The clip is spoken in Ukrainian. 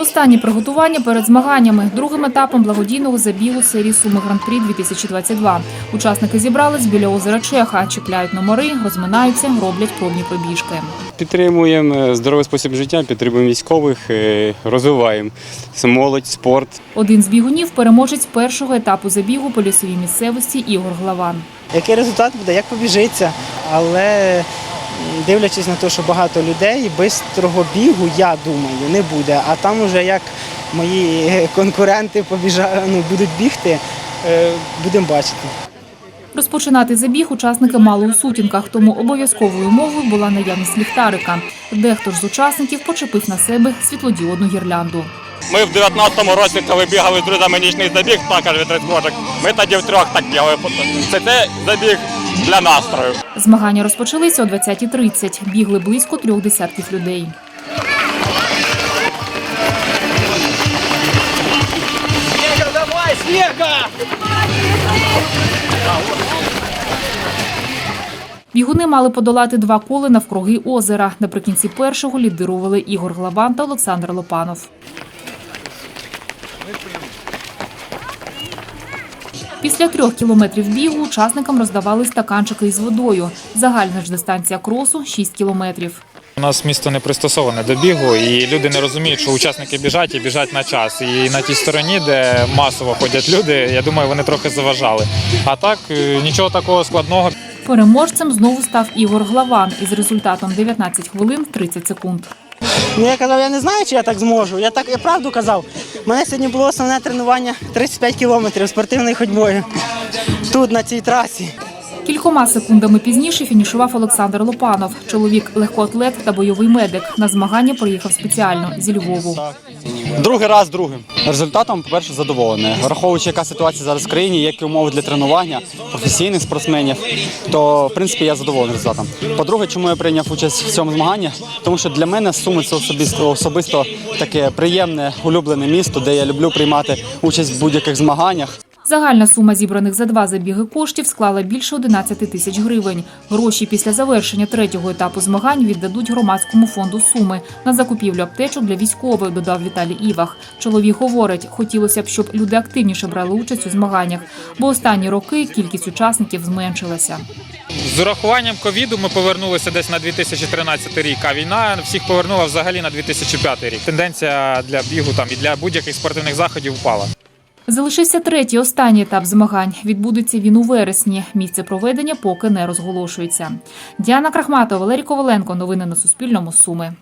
Останні приготування перед змаганнями другим етапом благодійного забігу серії Суми Гран-прі 2022. Учасники зібрались біля озера Чеха, чіпляють номери, розминаються, роблять пробні пробіжки. Підтримуємо е, здоровий спосіб життя, підтримуємо військових, е, розвиваємо молодь, спорт. Один з бігунів переможець першого етапу забігу по лісовій місцевості Ігор Главан. Який результат буде, як побіжиться. Але дивлячись на те, що багато людей, бистрого бігу, я думаю, не буде. А там уже як мої конкуренти побіжа... ну, будуть бігти, е, будемо бачити. Розпочинати забіг учасники мали у сутінках, тому обов'язковою умовою була наявність ліхтарика. Дехто ж з учасників почепив на себе світлодіодну гірлянду. Ми в 19-му році, коли бігали з друзями нічний забіг, також від Рецьбожик, ми тоді втрьох так бігали. Це те забіг для настрою. Змагання розпочалися о 20.30. Бігли близько трьох десятків людей. Бігуни мали подолати два коли навкруги озера. Наприкінці першого лідирували Ігор Главан та Олександр Лопанов. Після трьох кілометрів бігу учасникам роздавали стаканчики із водою. Загальна ж дистанція кросу 6 кілометрів. У нас місто не пристосоване до бігу, і люди не розуміють, що учасники біжать і біжать на час. І на тій стороні, де масово ходять люди, я думаю, вони трохи заважали. А так е, нічого такого складного. Переможцем знову став Ігор Главан із результатом 19 хвилин 30 секунд. Ну я казав, я не знаю, чи я так зможу. Я так я правду казав. У мене сьогодні було основне тренування 35 кілометрів спортивною ходьбою. Тут, на цій трасі. Кількома секундами пізніше фінішував Олександр Лопанов. Чоловік легкоатлет та бойовий медик. На змагання приїхав спеціально зі Львову. Другий раз другим. Результатом, по-перше, задоволений. Враховуючи, яка ситуація зараз в країні, які умови для тренування професійних спортсменів, то в принципі я задоволений результатом. По-друге, чому я прийняв участь в цьому змаганні? Тому що для мене Суми це особисто особисто таке приємне, улюблене місто, де я люблю приймати участь в будь-яких змаганнях. Загальна сума зібраних за два забіги коштів склала більше 11 тисяч гривень. Гроші після завершення третього етапу змагань віддадуть громадському фонду Суми на закупівлю аптечок для військових, додав Віталій Івах. Чоловік говорить, хотілося б, щоб люди активніше брали участь у змаганнях, бо останні роки кількість учасників зменшилася. З урахуванням ковіду ми повернулися десь на 2013 рік, а війна всіх повернула взагалі на 2005 рік. Тенденція для бігу там і для будь-яких спортивних заходів впала. Залишився третій останній етап змагань. Відбудеться він у вересні. Місце проведення поки не розголошується. Діана Крахматова, Валерій Коваленко. Новини на Суспільному. Суми.